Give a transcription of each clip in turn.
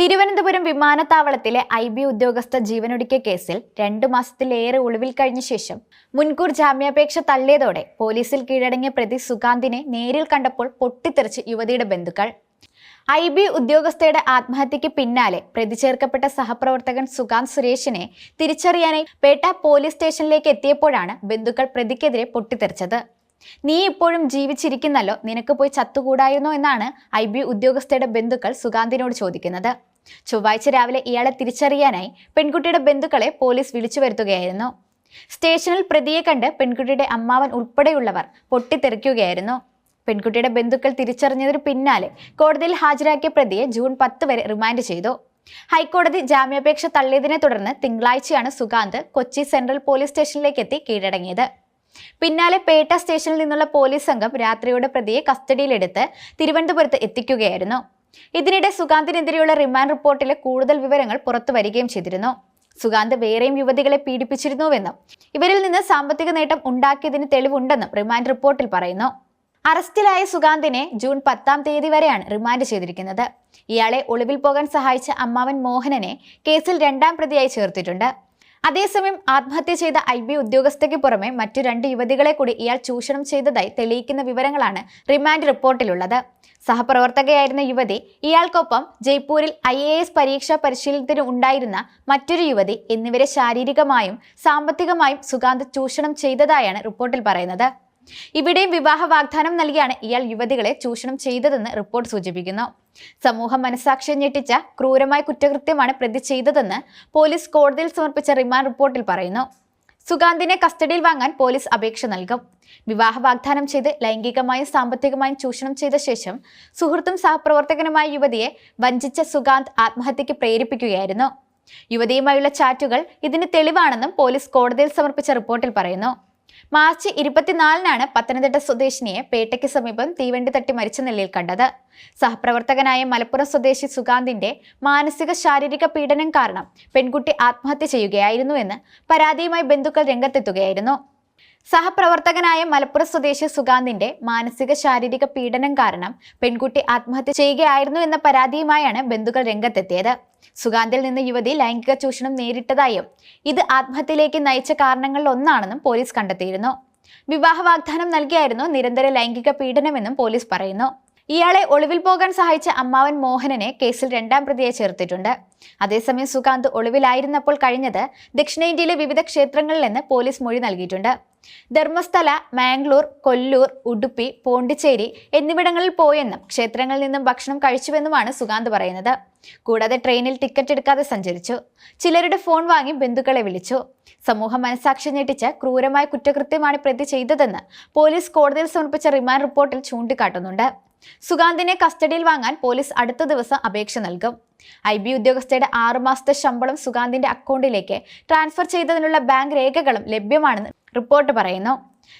തിരുവനന്തപുരം വിമാനത്താവളത്തിലെ I B ഉദ്യോഗസ്ഥ ജീവനൊടുക്കിയ കേസിൽ രണ്ടു മാസത്തിലേറെ ഒളിവിൽ കഴിഞ്ഞ ശേഷം മുൻകൂർ ജാമ്യാപേക്ഷ തള്ളിയതോടെ പോലീസിൽ കീഴടങ്ങിയ പ്രതി സുകാന്തിനെ നേരിൽ കണ്ടപ്പോൾ പൊട്ടിത്തെറിച്ച് യുവതിയുടെ ബന്ധുക്കൾ. ഐ ബി ഉദ്യോഗസ്ഥയുടെ ആത്മഹത്യയ്ക്ക് പിന്നാലെ പ്രതി ചേർക്കപ്പെട്ട സഹപ്രവർത്തകൻ സുകാന്ത് സുരേഷിനെ തിരിച്ചറിയാനായി പേട്ട പോലീസ് സ്റ്റേഷനിലേക്ക് എത്തിയപ്പോഴാണ് ബന്ധുക്കൾ പ്രതിക്കെതിരെ പൊട്ടിത്തെറിച്ചത്. നീ ഇപ്പോഴും ജീവിച്ചിരിക്കുന്നല്ലോ നിനക്ക് പോയി ചത്തുകൂടായിരുന്നോ? എന്നാണ് ഐ ബി ഉദ്യോഗസ്ഥയുടെ ബന്ധുക്കൾ സുകാന്തിനോട് ചോദിക്കുന്നത്. ചൊവ്വാഴ്ച രാവിലെ ഇയാളെ തിരിച്ചറിയാനായി പെൺകുട്ടിയുടെ ബന്ധുക്കളെ പോലീസ് വിളിച്ചു വരുത്തുകയായിരുന്നു. സ്റ്റേഷനിൽ പ്രതിയെ കണ്ട് പെൺകുട്ടിയുടെ അമ്മാവൻ ഉൾപ്പെടെയുള്ളവർ പൊട്ടിത്തെറിക്കുകയായിരുന്നു. പെൺകുട്ടിയുടെ ബന്ധുക്കൾ തിരിച്ചറിഞ്ഞതിന് പിന്നാലെ കോടതിയിൽ ഹാജരാക്കിയ പ്രതിയെ ജൂൺ പത്ത് വരെ റിമാൻഡ് ചെയ്തു. ഹൈക്കോടതി ജാമ്യാപേക്ഷ തള്ളിയതിനെ തുടർന്ന് തിങ്കളാഴ്ചയാണ് സുകാന്ത് കൊച്ചി സെൻട്രൽ പോലീസ് സ്റ്റേഷനിലേക്ക് എത്തി കീഴടങ്ങിയത്. പിന്നാലെ പേട്ട സ്റ്റേഷനിൽ നിന്നുള്ള പോലീസ് സംഘം രാത്രിയുടെ പ്രതിയെ കസ്റ്റഡിയിലെടുത്ത് തിരുവനന്തപുരത്ത് എത്തിക്കുകയായിരുന്നു. ഇതിനിടെ സുഗാന്തിനെതിരെയുള്ള റിമാൻഡ് റിപ്പോർട്ടിലെ കൂടുതൽ വിവരങ്ങൾ പുറത്തു വരികയും ചെയ്തിരുന്നു. സുഗാന്ത് വേറെയും യുവതികളെ പീഡിപ്പിച്ചിരുന്നുവെന്നും ഇവരിൽ നിന്ന് സാമ്പത്തിക നേട്ടം ഉണ്ടാക്കിയതിന് തെളിവുണ്ടെന്നും റിമാൻഡ് റിപ്പോർട്ടിൽ പറയുന്നു. അറസ്റ്റിലായ സുഗാന്തിനെ ജൂൺ പത്താം തീയതി വരെയാണ് റിമാൻഡ് ചെയ്തിരിക്കുന്നത്. ഇയാളെ ഒളിവിൽ പോകാൻ സഹായിച്ച അമ്മാവൻ മോഹനനെ കേസിൽ രണ്ടാം പ്രതിയായി ചേർത്തിട്ടുണ്ട്. അതേസമയം ആത്മഹത്യ ചെയ്ത ഐ ബി ഉദ്യോഗസ്ഥയ്ക്ക് പുറമെ മറ്റു രണ്ട് യുവതികളെ കൂടി ഇയാൾ ചൂഷണം ചെയ്തതായി തെളിയിക്കുന്ന വിവരങ്ങളാണ് റിമാൻഡ് റിപ്പോർട്ടിലുള്ളത്. സഹപ്രവർത്തകയായിരുന്ന യുവതി ഇയാൾക്കൊപ്പം ജയ്പൂരിൽ ഐ എ എസ് പരീക്ഷാ പരിശീലനത്തിന് ഉണ്ടായിരുന്ന മറ്റൊരു യുവതി എന്നിവരെ ശാരീരികമായും സാമ്പത്തികമായും സുഗാന്ത് ചൂഷണം ചെയ്തതായാണ് റിപ്പോർട്ടിൽ പറയുന്നത്. ഇവിടെയും വിവാഹ വാഗ്ദാനം നൽകിയാണ് ഇയാൾ യുവതികളെ ചൂഷണം ചെയ്തതെന്ന് റിപ്പോർട്ട് സൂചിപ്പിക്കുന്നു. സമൂഹം മനസാക്ഷിയെ ഞെട്ടിച്ച ക്രൂരമായ കുറ്റകൃത്യമാണ് പ്രതി ചെയ്തതെന്ന് പോലീസ് കോടതിയിൽ സമർപ്പിച്ച റിമാൻഡ് റിപ്പോർട്ടിൽ പറയുന്നു. സുഗാന്തിനെ കസ്റ്റഡിയിൽ വാങ്ങാൻ പോലീസ് അപേക്ഷ നൽകും. വിവാഹ വാഗ്ദാനം ചെയ്ത് ലൈംഗികമായും സാമ്പത്തികമായും ചൂഷണം ചെയ്ത ശേഷം സുഹൃത്തും സഹപ്രവർത്തകനുമായ യുവതിയെ വഞ്ചിച്ച സുഗാന്ത് ആത്മഹത്യക്ക് പ്രേരിപ്പിക്കുകയായിരുന്നു. യുവതിയുമായുള്ള ചാറ്റുകൾ ഇതിന് തെളിവാണെന്നും പോലീസ് കോടതിയിൽ സമർപ്പിച്ച റിപ്പോർട്ടിൽ പറയുന്നു. മാർച്ച് ഇരുപത്തിനാലിനാണ് പത്തനംതിട്ട സ്വദേശിനിയെ പേട്ടയ്ക്ക് സമീപം തീവണ്ടി തട്ടി മരിച്ച നിലയിൽ കണ്ടത്. സഹപ്രവർത്തകനായ മലപ്പുറം സ്വദേശി സുഗാന്തിന്റെ മാനസിക ശാരീരിക പീഡനം കാരണം പെൺകുട്ടി ആത്മഹത്യ ചെയ്യുകയായിരുന്നുവെന്ന് പരാതിയുമായി ബന്ധുക്കൾ രംഗത്തെത്തുകയായിരുന്നു. സഹപ്രവർത്തകനായ മലപ്പുറം സ്വദേശി സുഗാന്തിന്റെ മാനസിക ശാരീരിക പീഡനം കാരണം പെൺകുട്ടി ആത്മഹത്യ ചെയ്യുകയായിരുന്നു എന്ന പരാതിയുമായാണ് ബന്ധുക്കൾ രംഗത്തെത്തിയത്. സുഗാന്തിൽ നിന്ന് യുവതി ലൈംഗിക ചൂഷണം നേരിട്ടതായും ഇത് ആത്മഹത്യയിലേക്ക് നയിച്ച കാരണങ്ങളിൽ ഒന്നാണെന്നും പോലീസ് കണ്ടെത്തിയിരുന്നു. വിവാഹ വാഗ്ദാനം നൽകിയായിരുന്നു നിരന്തര ലൈംഗിക പീഡനമെന്നും പോലീസ് പറയുന്നു. ഇയാളെ ഒളിവിൽ പോകാൻ സഹായിച്ച അമ്മാവൻ മോഹനനെ കേസിൽ രണ്ടാം പ്രതിയെ ചേർത്തിട്ടുണ്ട്. അതേസമയം സുകാന്ത് ഒളിവിലായിരുന്നപ്പോൾ കഴിഞ്ഞത് ദക്ഷിണേന്ത്യയിലെ വിവിധ ക്ഷേത്രങ്ങളിൽ നിന്ന് പോലീസ് മൊഴി നൽകിയിട്ടുണ്ട്. ധർമ്മസ്ഥല മാംഗ്ലൂർ കൊല്ലൂർ ഉടുപ്പി പോണ്ടിച്ചേരി എന്നിവിടങ്ങളിൽ പോയെന്നും ക്ഷേത്രങ്ങളിൽ നിന്നും ഭക്ഷണം കഴിച്ചുവെന്നുമാണ് സുഗാന്ത് പറയുന്നത്. കൂടാതെ ട്രെയിനിൽ ടിക്കറ്റ് എടുക്കാതെ സഞ്ചരിച്ചു. ചിലരുടെ ഫോൺ വാങ്ങി ബന്ധുക്കളെ വിളിച്ചു. സമൂഹ മനസാക്ഷി ഞെട്ടിച്ച് ക്രൂരമായ കുറ്റകൃത്യമാണ് പ്രതി ചെയ്തതെന്ന് പോലീസ് കോടതിയിൽ സമർപ്പിച്ച റിമാൻഡ് റിപ്പോർട്ടിൽ ചൂണ്ടിക്കാട്ടുന്നുണ്ട്. സുഗാന്തിനെ കസ്റ്റഡിയിൽ വാങ്ങാൻ പോലീസ് അടുത്ത ദിവസം അപേക്ഷ നൽകും. ഐ ബി ഉദ്യോഗസ്ഥയുടെ ആറുമാസത്തെ ശമ്പളം സുഗാന്തിന്റെ അക്കൗണ്ടിലേക്ക് ട്രാൻസ്ഫർ ചെയ്തതിനുള്ള ബാങ്ക് രേഖകളും ലഭ്യമാണെന്ന് റിപ്പോർട്ട് പറയുന്നു.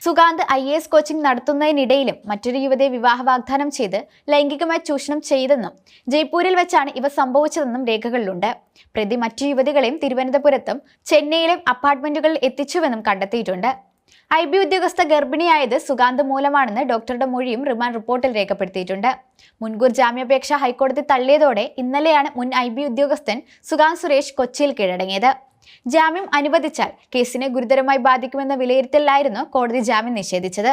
Sugant I A S coaching നടത്തുന്നതിനിടയിലും മറ്റൊരു യുവതിയെ വിവാഹ വാഗ്ദാനം ചെയ്ത് ലൈംഗികമായി ചൂഷണം ചെയ്തെന്നും ജയ്പൂരിൽ വെച്ചാണ് ഇവ സംഭവിച്ചതെന്നും രേഖകളിലുണ്ട്. പ്രതി മറ്റു യുവതികളെയും തിരുവനന്തപുരത്തും ചെന്നൈയിലെയും അപ്പാർട്ട്മെന്റുകളിൽ എത്തിച്ചുവെന്നും കണ്ടെത്തിയിട്ടുണ്ട്. ഐ ബി ഉദ്യോഗസ്ഥ ഗർഭിണിയായത് സുഗാന്ത് മൂലമാണെന്ന് ഡോക്ടറുടെ മൊഴിയും റിമാൻഡ് റിപ്പോർട്ടിൽ രേഖപ്പെടുത്തിയിട്ടുണ്ട്. മുൻകൂർ ജാമ്യാപേക്ഷ ഹൈക്കോടതി തള്ളിയതോടെ ഇന്നലെയാണ് മുൻ ഐ ബി ഉദ്യോഗസ്ഥൻ സുഗാന്ത് സുരേഷ് കൊച്ചിയിൽ കീഴടങ്ങിയത്. ജാമ്യം അനുവദിച്ചാൽ കേസിനെ ഗുരുതരമായി ബാധിക്കുമെന്ന വിലയിരുത്തലിലായിരുന്നു കോടതി ജാമ്യം നിഷേധിച്ചത്.